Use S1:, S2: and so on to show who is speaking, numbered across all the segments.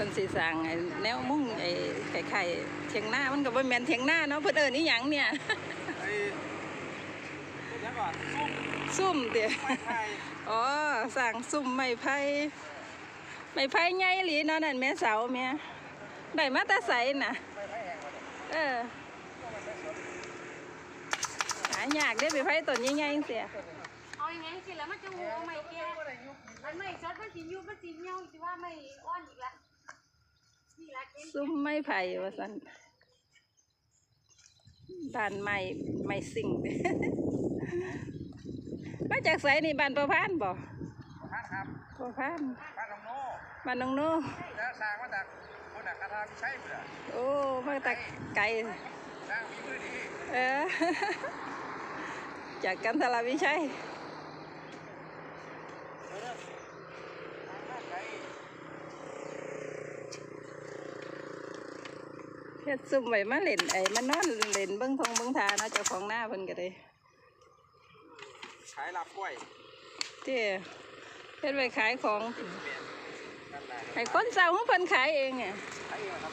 S1: พิ่นสิสร้างไอ้แนวมุ่งไอ้ไข่ๆเถียงหน้ามันก็บ่แม่นเถียงหน้าเนาะเพิ่นเอิ้นอีหยังเนี่ย
S2: ไอ้เดี๋ยวก่อนซุ่ม
S1: ซุ่มเด้
S2: ไม้ไผ่
S1: อ๋อสร้างซุ่มไม้ไผ่ไม้ไผ่ใหญ่อีหลีเนาะนั่นแม่เสาแม่ได้มาแต่ไสน่ะ
S2: ไม้ไผ่แห้งมาเนี่ย
S1: เออหายากเด้ไม้ไผ่ต้นใหญ่ๆจังซี่
S3: เอาอย่างไงสิแล้วมันจะหูเอาไม่แก่มันไม่ซดมันสิยุบมันสิเหี่ยวสิว่าไม่อ่อนอีกละนี่ละเก่ง
S1: ซุ่มไม้ไผ่ว่าซั่นบ้านไม้ไม้สิ่งมาจากไสนี่บ้านประพานบ่
S2: ท่านครับ
S1: ประพาน
S2: บ้านน้องโน่
S1: บ้านน้องโน
S2: แล้วสร้างมาจากคนนักคาถาพิชัยเพื่อ
S1: โอ้มาแตะไกล
S2: สร้างมีมือดี
S1: เออจากกันทราวิชัย
S2: เออสร้างไกล
S1: เฮ็ดซุ่มไว้มาเล่นไอ้มานอนเล่นเบิ่งทงเบิ่งทาเนาะเจ้าของหน้าเพิ่นก็ได้
S2: ขายลาบกล้วย
S1: เจ้เฮ็ดไว้ขายของ
S2: เปลี่ยนนั่นแหละ
S1: ให้คนเซาของเพิ่นขายเองอะ
S2: ขายเองครับ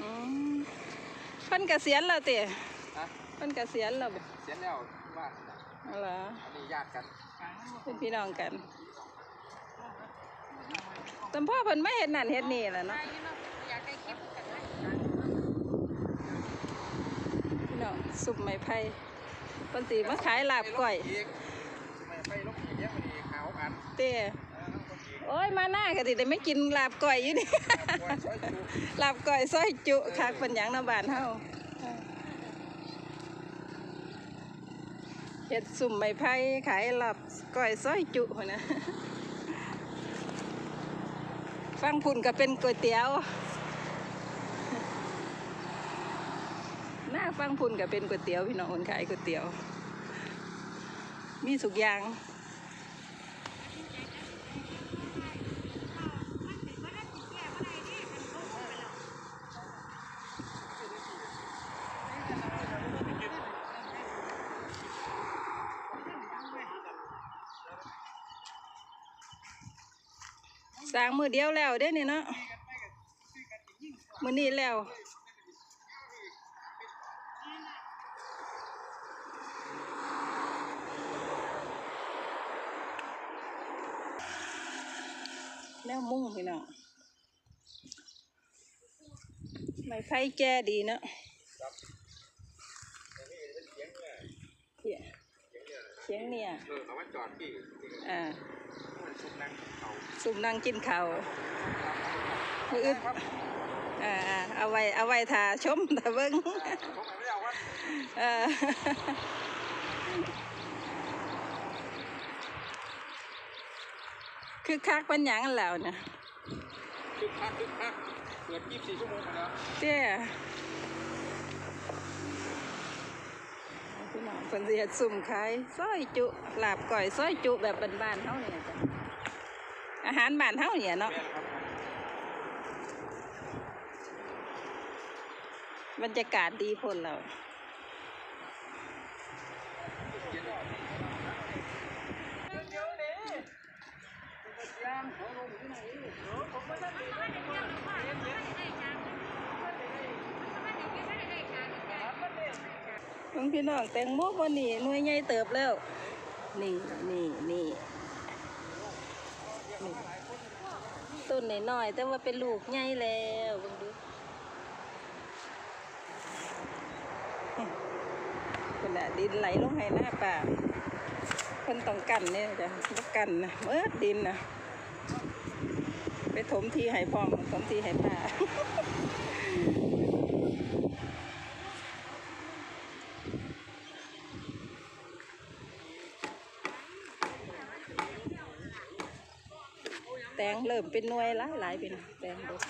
S1: อืมเพิ่นเกษียณแล้วเต้
S2: นะ
S1: เพิ่นเกษียณแล้วบ่
S2: เสียแล้วบ้าน
S1: เอาล่ะ
S2: อันนี้ญาติกัน
S1: เป็นพี่น้องกันตำพ่อเพิ่นไม่เฮ็ดนั่นเฮ็ดนี่แหละเนาะ
S3: อายุเนาะอยากได้คลิปกันไหม
S1: พี่น้องซุ่มไม้ไผ่เพิ่นสิมาขายลาบก่อย
S2: เต้
S1: โอ้ยมาหน้าก็สิได้ไม่กินลาบก้อยอยู่นี่
S2: ลา
S1: บก้อยซอยจุคักป็นหยังน้ำบานเฮาเฮ็ดสุ่มไม้ไผ่ขายลาบก้อยซอยจุนะฟังพุ่นก็เป็นก๋วยเตี๋ยว หน้า ฟังพุ่นก็เป็นก๋วยเตี๋ยวพี่น้องคนขายก๋วยเตี๋ยว มีสุกยางสร้างมือเดียวแล้วเด้นี่เนาะมือนี้แล้ว แนวมุ่งพี่น้องไม่ไฟแก่ดีเนาะเหี้ยเสียงเนี่ย
S2: เออเขาว่าจอดพี่
S1: อ่า
S2: มันสุกนั่งเขา
S1: สุ่มนั่งกินข้าวมืออึด
S2: ครับ
S1: อ่าอ่าเอาไว้เอาไว้ทาชมทาเบิ้ง
S2: ผมไม่ได้เอาว่า
S1: เอ คือคักปัญญังอันแล้วนะ
S2: คึกคักคึกคักเปิด24ชั่วโมงมาแล้ว
S1: เจ้พี่น้องเพิ่นสิเฮ็ดสุ่มขายซอยจุลาบก่อยซอยจุแบบบ้านๆเฮาเนี่ยจ้ะอาหารบ้านเฮาเนี่ยเนาะ
S2: แม่นครับ
S1: บรรยากาศดีพ้นแล้ว น้องพี่น้องแตงโมบนนี่หน่วยใหญ่เติบแล้ว นี่นี่นี่ต้นหน้อยๆแต่ว่าเป็นลูกใหญ่แล้วบิ่งดูคนละดินไหลลงให้หน้าป่าคนต้องกันเนี่ยจ้ะกันนะเมื่อดินนะ ไปถมทีให้พร้อมถมทีให้ป่าแตงเริ่มเป็นหน่วยหลายหลายเป็นแตงดอก